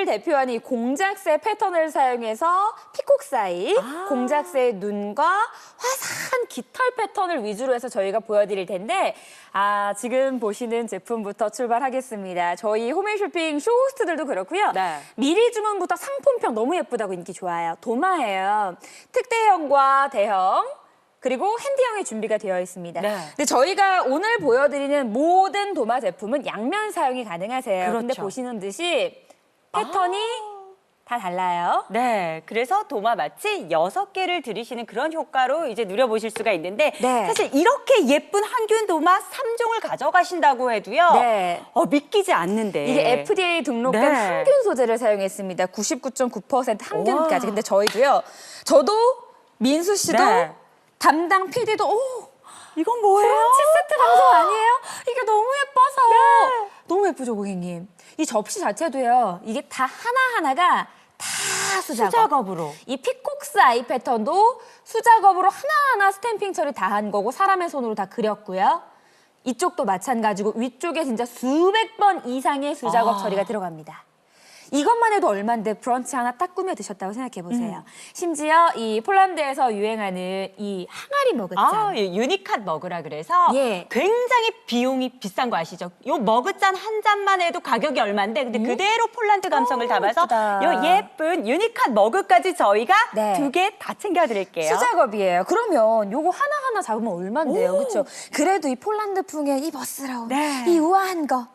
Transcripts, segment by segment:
자체를 대표하는 이 공작새 패턴을 사용해서 피콕사이, 아. 공작새의 눈과 화사한 깃털 패턴을 위주로 해서 저희가 보여드릴 텐데 아 지금 보시는 제품부터 출발하겠습니다. 저희 홈앤쇼핑 쇼호스트들도 그렇고요. 네. 미리 주문부터 상품평 너무 예쁘다고 인기 좋아요. 도마예요. 특대형과 대형 그리고 핸디형이 준비가 되어 있습니다. 네. 근데 저희가 오늘 보여드리는 모든 도마 제품은 양면 사용이 가능하세요. 근데 그렇죠. 보시는 듯이 패턴이 다 달라요. 네, 그래서 도마 마치 여섯 개를 들이시는 그런 효과로 이제 누려보실 수가 있는데 네. 사실 이렇게 예쁜 항균 도마 삼종을 가져가신다고 해도요. 네. 어, 믿기지 않는데. 이게 FDA 등록된 네. 항균 소재를 사용했습니다. 99.9% 항균까지. 와. 근데 저희도요. 저도 민수 씨도 네. 담당 PD도 오 이건 뭐예요? 브런치 세트 방송 아니에요? 이게 너무 예뻐서. 예쁘죠, 고객님? 이 접시 자체도요. 이게 다 하나하나가 다 수작업. 수작업으로. 이 피콕스 아이 패턴도 수작업으로 하나하나 스탬핑 처리 다 한 거고 사람의 손으로 다 그렸고요. 이쪽도 마찬가지고 위쪽에 진짜 수백 번 이상의 수작업 아. 처리가 들어갑니다. 이것만 해도 얼만데 브런치 하나 딱 꾸며 드셨다고 생각해 보세요. 음. 심지어 이 폴란드에서 유행하는 이 항아리 머그잔. 아, 이 유니캇 머그라 그래서 예. 굉장히 비용이 비싼 거 아시죠? 요 머그잔 한 잔만 해도 가격이 얼마인데 근데 그대로 폴란드 감성을 어, 담아서 예쁘다. 요 예쁜 유니캇 머그까지 저희가 네. 두개 다 챙겨 드릴게요. 수작업이에요. 그러면 요거 하나하나 잡으면 얼만데요? 오. 그렇죠? 그래도 이 폴란드풍의 이 멋스러운 네. 이 우아한 거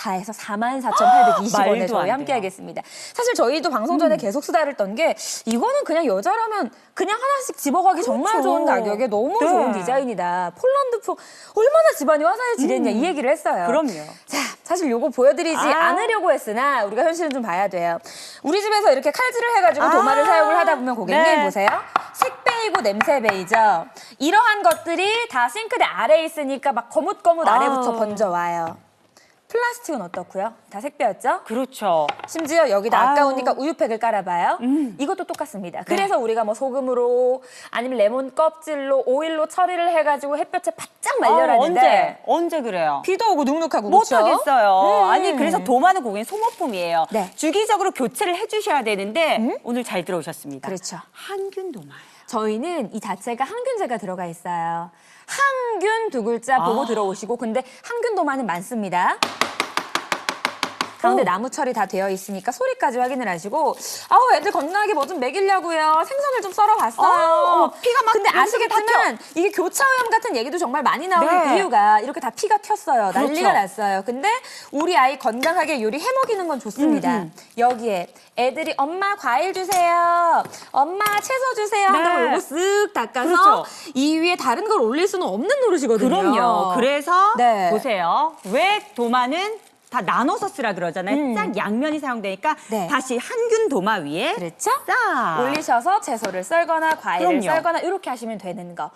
다 해서 44,820원에 말도 저희 안 함께. 음. 하겠습니다. 사실 저희도 방송 전에 계속 수다를 떤 게 이거는 그냥 여자라면 그냥 하나씩 집어가기 정말 그렇죠. 좋은 가격에 너무 네. 좋은 디자인이다. 폴란드풍 얼마나 집안이 화사해지겠냐 이 얘기를 했어요. 음. 그럼요. 자, 사실 요거 보여드리지 아. 않으려고 했으나 우리가 현실은 좀 봐야 돼요. 우리 집에서 이렇게 칼질을 해가지고 아. 도마를 사용을 하다 보면 고객님 네. 보세요. 색베이고 냄새베이죠. 이러한 것들이 다 싱크대 아래에 있으니까 막 거뭇거뭇 아래부터 아. 번져와요. 플라스틱은 어떻고요? 다 색배였죠? 그렇죠. 심지어 여기다 아유. 음. 아까우니까 우유팩을 깔아봐요. 이것도 똑같습니다. 그래서 우리가 뭐 소금으로 아니면 레몬 껍질로 오일로 처리를 해가지고 햇볕에 바짝 아, 말려놨는데 언제 언제 그래요? 비도 오고 눅눅하고 못 그쵸? 하겠어요. 음. 아니 그래서 도마는 고객님 소모품이에요. 네. 음? 주기적으로 교체를 해주셔야 되는데 오늘 잘 들어오셨습니다. 그렇죠. 항균 도마. 저희는 이 자체가 항균제가 들어가 있어요. 항균 두 글자 보고 아. 들어오시고 근데 항균 도마는 많습니다. 가운데 오. 나무 처리 다 되어 있으니까 소리까지 확인을 하시고 아우 애들 건강하게 뭐 좀 먹이려고요 생선을 좀 썰어 봤어요. 어, 피가 막 근데 아시겠지만 이게 교차오염 같은 얘기도 정말 많이 나오는 네. 이유가 이렇게 다 피가 튀었어요. 난리가 그렇죠. 났어요. 근데 우리 아이 건강하게 요리 해 먹이는 건 좋습니다. 음, 음. 여기에 애들이 엄마 과일 주세요. 엄마 채소 주세요. 네. 한다고 요거 쓱 닦아서 그렇죠. 이 위에 다른 걸 올릴 수는 없는 노릇이거든요. 그럼요. 그래서 네. 보세요. 왜 도마는 다 나눠서 쓰라 그러잖아요. 음. 딱 양면이 사용되니까 네. 다시 항균 도마 위에 그렇죠? 싹 올리셔서 채소를 썰거나 과일을 그럼요. 썰거나 이렇게 하시면 되는 거.